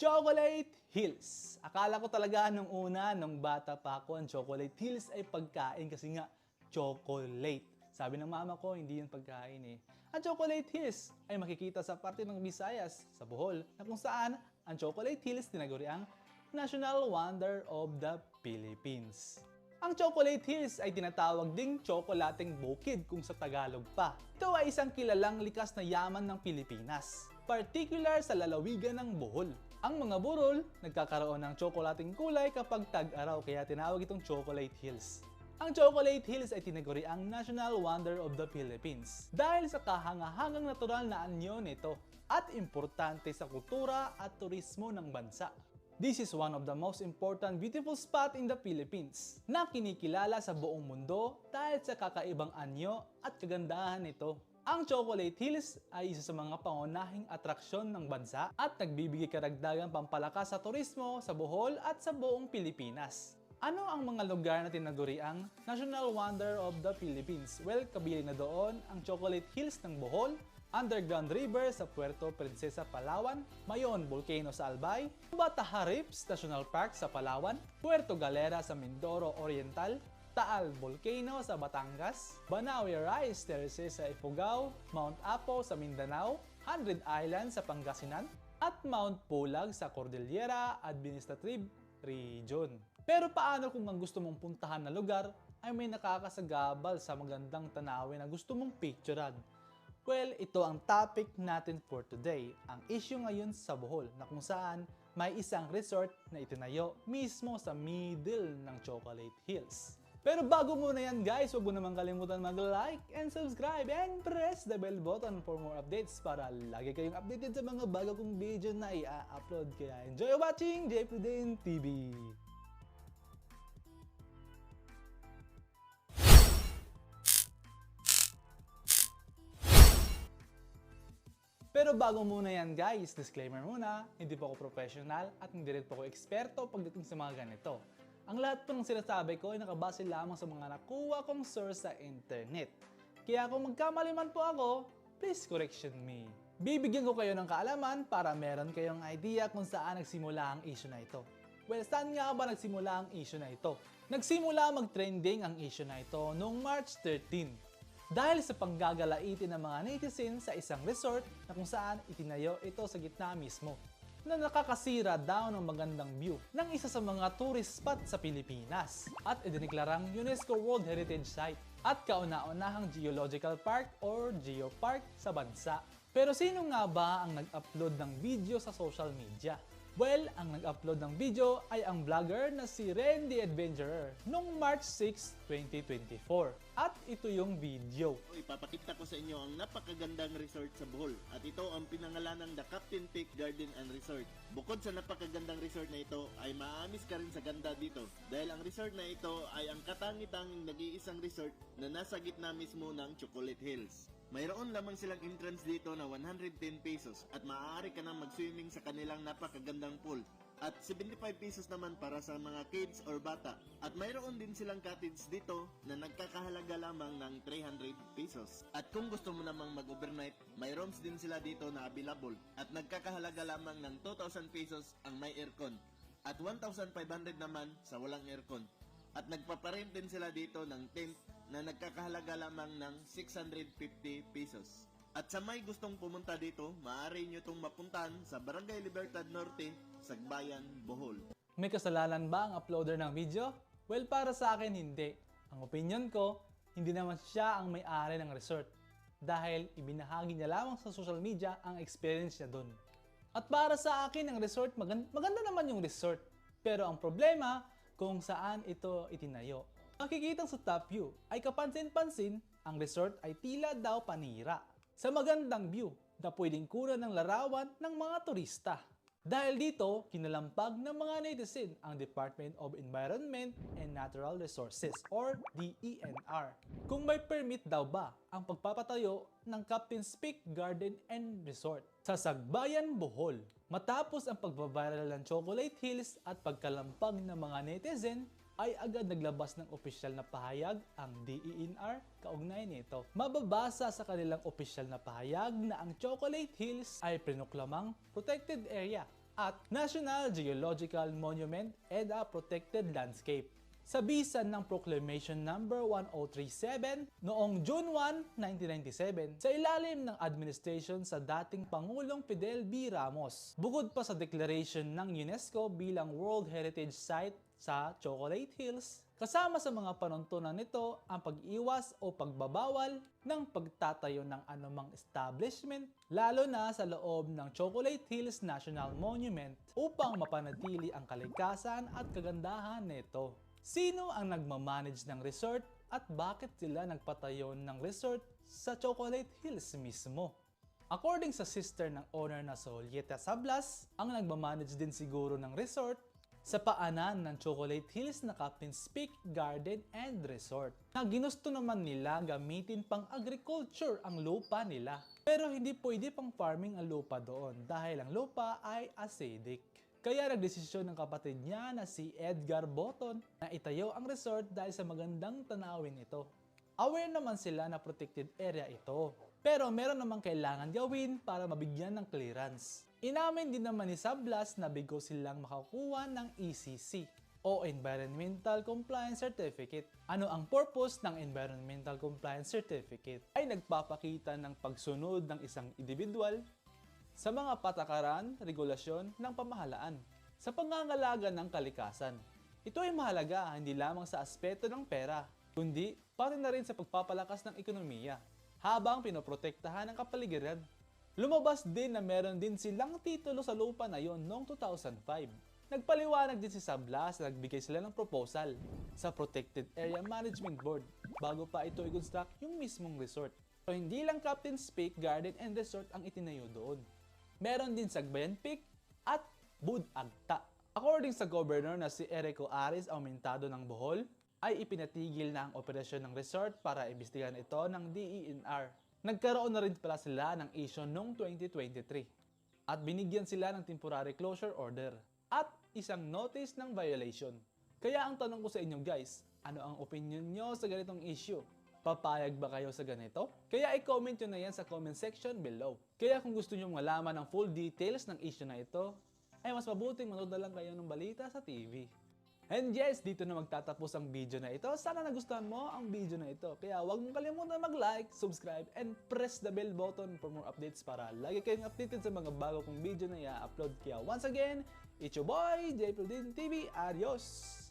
Chocolate Hills. Akala ko talaga nung una, nung bata pa ako, ang Chocolate Hills ay pagkain kasi nga chocolate. Sabi ng mama ko, hindi yun pagkain eh. Ang Chocolate Hills ay makikita sa parte ng Visayas, sa Bohol, na kung saan ang Chocolate Hills tinaguri ang National Wonder of the Philippines. Ang Chocolate Hills ay tinatawag ding tsokolating bukid kung sa Tagalog pa. Ito ay isang kilalang likas na yaman ng Pilipinas, particular sa lalawigan ng Bohol. Ang mga burol nagkakaroon ng tsokolating kulay kapag tag-araw kaya tinawag itong Chocolate Hills. Ang Chocolate Hills ay tinaguri ang National Wonder of the Philippines dahil sa kahangahangang natural na anyo nito at importante sa kultura at turismo ng bansa. This is one of the most important beautiful spot in the Philippines na kinikilala sa buong mundo dahil sa kakaibang anyo at kagandahan nito. Ang Chocolate Hills ay isa sa mga pangunahing atraksyon ng bansa at nagbibigay karagdagang pampalakas sa turismo sa Bohol at sa buong Pilipinas. Ano ang mga lugar na tinaguri ang National Wonder of the Philippines? Well, kabilang na doon ang Chocolate Hills ng Bohol, Underground River sa Puerto Princesa, Palawan, Mayon Volcano sa Albay, Bataha Rips National Park sa Palawan, Puerto Galera sa Mindoro Oriental, Taal Volcano sa Batangas, Banawe Rice Terraces sa Ifugao, Mount Apo sa Mindanao, Hundred Island sa Pangasinan, at Mount Pulag sa Cordillera Administrative Region. Pero paano kung ang gusto mong puntahan na lugar ay may nakakasagabal sa magandang tanawin na gusto mong picturean? Well, ito ang topic natin for today. Ang issue ngayon sa Bohol na kung saan may isang resort na itinayo mismo sa middle ng Chocolate Hills. Pero bago muna yan guys, huwag mo naman kalimutan mag-like and subscribe and press the bell button for more updates para lagi kayong updated sa mga bago kong video na i-upload. Kaya enjoy watching JPDN TV! Pero bago muna yan guys, disclaimer muna, hindi po ako professional at hindi rin po ako eksperto pagdating sa mga ganito. Ang lahat po ng sinasabi ko ay nakabase lamang sa mga nakuha kong source sa internet. Kaya kung magkamali man po ako, please correction me. Bibigyan ko kayo ng kaalaman para meron kayong idea kung saan nagsimula ang issue na ito. Well, saan nga ba nagsimula ang issue na ito? Nagsimula mag-trending ang issue na ito noong March 13 dahil sa panggagalaitin ng mga netizen sa isang resort na kung saan itinayo ito sa gitna mismo na nakakasira daw ng magandang view ng isa sa mga tourist spot sa Pilipinas at idiniklarang UNESCO World Heritage Site at kauna-unahang geological park or geopark sa bansa. Pero sino nga ba ang nag-upload ng video sa social media? Well, ang nag-upload ng video ay ang vlogger na si the Adventurer noong March 6, 2024. At ito yung video. Ipapakita ko sa inyo ang napakagandang resort sa Bohol at ito ang pinangalan ng The Captain Peak Garden and Resort. Bukod sa napakagandang resort na ito ay maamis ka rin sa ganda dito dahil ang resort na ito ay ang katangi-tanging nag-iisang resort na nasa gitna mismo ng Chocolate Hills. Mayroon lamang silang entrance dito na 110 pesos at maaari ka nang mag-swimming sa kanilang napakagandang pool at 75 pesos naman para sa mga kids or bata. At mayroon din silang cottage dito na nagkakahalaga lamang ng 300 pesos. At kung gusto mo namang mag-overnight, may rooms din sila dito na available at nagkakahalaga lamang ng 2,000 pesos ang may aircon at 1,500 naman sa walang aircon. At nagpaparent din sila dito ng tent na nagkakahalaga lamang ng 650 pesos. At sa may gustong pumunta dito, maaari nyo itong mapuntahan sa Barangay Libertad Norte, Sagbayan, Bohol. May kasalanan ba ang uploader ng video? Well, para sa akin hindi. Ang opinion ko, hindi naman siya ang may-ari ng resort dahil ibinahagi niya lamang sa social media ang experience niya doon. At para sa akin, ang resort, magan- maganda naman yung resort. Pero ang problema, kung saan ito itinayo. Makikitang sa top view ay kapansin-pansin, ang resort ay tila daw panira sa magandang view na pwedeng kunan ng larawan ng mga turista. Dahil dito, kinalampag ng mga netizen ang Department of Environment and Natural Resources or DENR. Kung may permit daw ba ang pagpapatayo ng Captain's Peak Garden and Resort sa Sagbayan, Bohol. Matapos ang pagbaviral ng Chocolate Hills at pagkalampag ng mga netizen, ay agad naglabas ng opisyal na pahayag ang DENR kaugnay nito. Mababasa sa kanilang opisyal na pahayag na ang Chocolate Hills ay prinuklamang protected area at National Geological Monument and a Protected Landscape. Sa bisan ng Proclamation Number 1037 noong June 1, 1997 sa ilalim ng administration sa dating Pangulong Fidel B. Ramos. Bukod pa sa declaration ng UNESCO bilang World Heritage Site sa Chocolate Hills, kasama sa mga panuntunan nito ang pag-iwas o pagbabawal ng pagtatayo ng anumang establishment, lalo na sa loob ng Chocolate Hills National Monument upang mapanatili ang kalikasan at kagandahan nito. Sino ang nagmamanage ng resort at bakit sila nagpatayo ng resort sa Chocolate Hills mismo? According sa sister ng owner na Solieta Sablas, ang nagmamanage din siguro ng resort sa paanan ng Chocolate Hills na Captain's Peak Garden and Resort na ginusto naman nila gamitin pang agriculture ang lupa nila. Pero hindi pwede pang farming ang lupa doon dahil ang lupa ay acidic. Kaya nagdesisyon ng kapatid niya na si Edgar Boton na itayo ang resort dahil sa magandang tanawin ito. Aware naman sila na protected area ito. Pero meron namang kailangan gawin para mabigyan ng clearance. Inamin din naman ni Sablas na bigo silang makakuha ng ECC o Environmental Compliance Certificate. Ano ang purpose ng Environmental Compliance Certificate? Ay nagpapakita ng pagsunod ng isang individual sa mga patakaran, regulasyon ng pamahalaan sa pangangalaga ng kalikasan. Ito ay mahalaga hindi lamang sa aspeto ng pera, kundi pati na rin sa pagpapalakas ng ekonomiya habang pinoprotektahan ang kapaligiran. Lumabas din na meron din silang titulo sa lupa na yon noong 2005. Nagpaliwanag din si Sablas na nagbigay sila ng proposal sa Protected Area Management Board bago pa ito i-construct yung mismong resort. So hindi lang Captain's Peak Garden and Resort ang itinayo doon meron din Sagbayan Peak at Bud Agta. According sa governor na si Erico Aris Aumentado ng Bohol, ay ipinatigil na ang operasyon ng resort para imbestigahan ito ng DENR. Nagkaroon na rin pala sila ng issue noong 2023 at binigyan sila ng temporary closure order at isang notice ng violation. Kaya ang tanong ko sa inyo guys, ano ang opinion nyo sa ganitong issue? Papayag ba kayo sa ganito? Kaya i-comment nyo na yan sa comment section below. Kaya kung gusto nyo malaman ang full details ng issue na ito, ay mas mabuting manood na lang kayo ng balita sa TV. And yes, dito na magtatapos ang video na ito. Sana nagustuhan mo ang video na ito. Kaya huwag mong kalimutan mag-like, subscribe, and press the bell button for more updates para lagi kayong updated sa mga bago kong video na i-upload. Kaya once again, it's your boy, JPLDin TV. Adios!